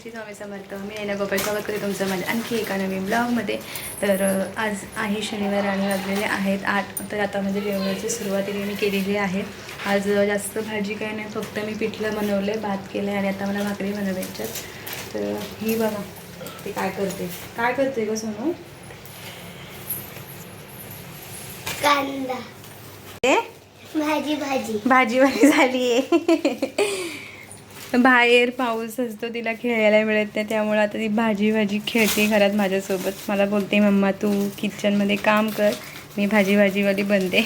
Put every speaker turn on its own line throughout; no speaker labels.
श्री स्वामी समर्थ. मी नैना गोपाळ स्वागत करते तुमचं माझ्या आणखी एका नवीन ब्लॉगमध्ये. तर आज आहे शनिवार आणि वाजलेले आहेत आठ. तर आता म्हणजे जेवणाची सुरुवात इथे मी केलेली आहे. आज जास्त भाजी काही नाही फक्त मी पिठलं बनवलं आहे भात केलं आहे आणि आता मला भाकरी बनवायच्यात तर ही बघा ते काय करते? काय करते ग सोनू?
कांदा.
ते
भाजी भाजी.
भाजी भाजी झाली आहे बाहेर पाऊस असतो तिला खेळायला मिळत नाही. त्यामुळे आता ती भाजी भाजी खेळते घरात माझ्यासोबत. मला बोलते मम्मा तू किचनमध्ये काम कर. मी भाजी भाजीवाली बनते.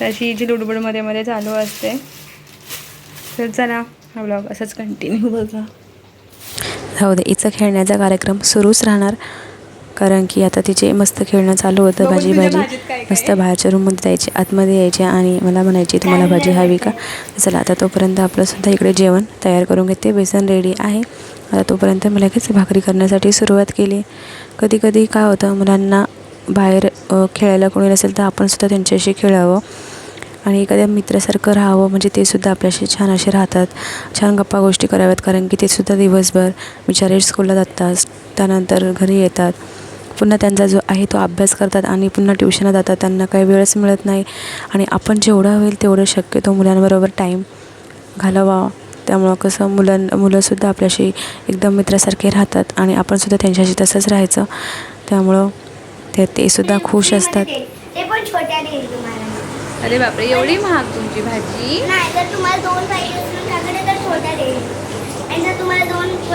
तशी हिची लुडबुडमध्ये मध्ये चालू असते. तर चला हा ब्लॉग असंच कंटिन्यू बघा.
जाऊ दे इचं खेळण्याचा कार्यक्रम सुरूच राहणार. कारण की आता तिचे मस्त खेळणं चालू होतं भाजी भाजी. मस्त? बाहेरच्या रूममध्ये जायचे आतमध्ये यायचे आणि मला म्हणायची तुम्हाला भाजी हवी का? चला आता तोपर्यंत आपलं सुद्धा इकडे जेवण तयार करून घेते बेसन रेडी आहे. आता तोपर्यंत मी लगेच भाकरी करण्यासाठी सुरुवात केली. कधी कधी काय होतं मुलांना बाहेर खेळायला कोणी नसेल तर आपण सुद्धा त्यांच्याशी खेळावं. आणि एखाद्या मित्रासारखं राहावं म्हणजे ते सुद्धा आपल्याशी छान असे राहतात. छान गप्पा गोष्टी कराव्यात कारण की ते सुद्धा दिवसभर बिचारे स्कूलला जातात त्यानंतर घरी येतात. पुन्हा त्यांचा जो आहे तो अभ्यास करतात आणि पुन्हा ट्युशनला जातात. त्यांना काही वेळच मिळत नाही. आणि आपण जेवढं होईल तेवढं शक्यतो मुलांबरोबर टाईम घालवावा. त्यामुळं कसं मुलां मुलंसुद्धा आपल्याशी एकदम मित्रासारखे राहतात आणि आपणसुद्धा त्यांच्याशी तसंच राहायचं. त्यामुळं ते ते सुद्धा खुश असतात.
अरे बापरे एवढी महाग तुमची भाजी?
नाही जर तुम्हाला दोन पाहिजे तर छोट्या देईल.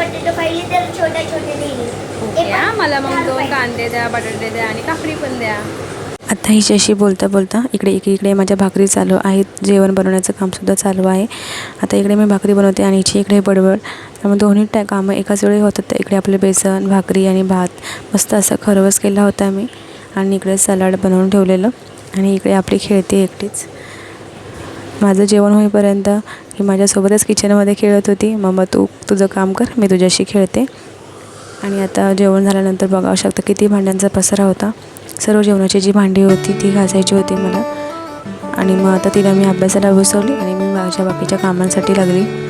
पोटॅटो पाहिजे तर छोट्या छोट्या देईल ते
ओके
पण
हा, मला मग
दहा
दोन
रुपयाचे.
कांदे द्या बटाटे द्या आणि काकडी पण द्या.
आता हिच्याशी बोलता बोलता इकडे एकीकडे माझ्या भाकरी चालू आहेत जेवण बनवण्याचं कामसुद्धा चालू आहे. आता इकडे मी भाकरी बनवते आणि हिची इकडे बडबड. त्यामुळे दोन्ही त्या कामं एकाच वेळी होतात तर इकडे आपले बेसन भाकरी आणि भात. मस्त असा खरवस केला होता मी. आणि इकडे सलाड बनवून ठेवलेलं. आणि इकडे आपली खेळते एकटीच. माझं जेवण होईपर्यंत ही माझ्यासोबतच किचनमध्ये खेळत होती. मम्मा तू तुझं काम कर मी तुझ्याशी खेळते. आणि आता जेवण झाल्यानंतर बघावं शकतं किती भांड्यांचा पसारा होता. सर्व जेवणाची जी भांडी होती ती घासायची होती मला. आणि मग आता तिला मी अभ्यासाला बसवली आणि मी माझ्या बाकीच्या कामांसाठी लागली.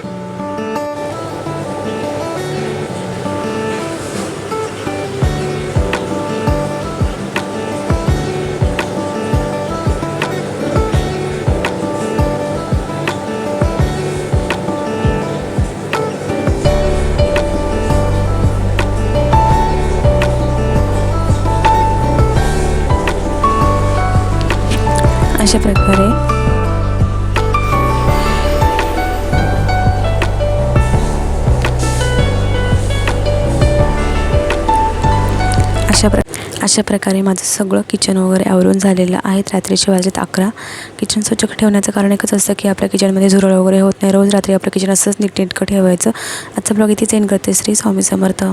अशा प्रकारे. अशा प्र अशा प्रकारे माझं सगळं किचन वगैरे आवरून झालेलं आहे. रात्रीचे वाजत अकरा. किचन स्वच्छ ठेवण्याचं कारण एकच असतं की आपल्या किचनमध्ये झुरळ वगैरे होत नाही. रोज रात्री आपलं किचन असंच नीटनेटकं ठेवायचं. आजचा ब्लॉग इथेच एंड करते. श्री स्वामी समर्थ.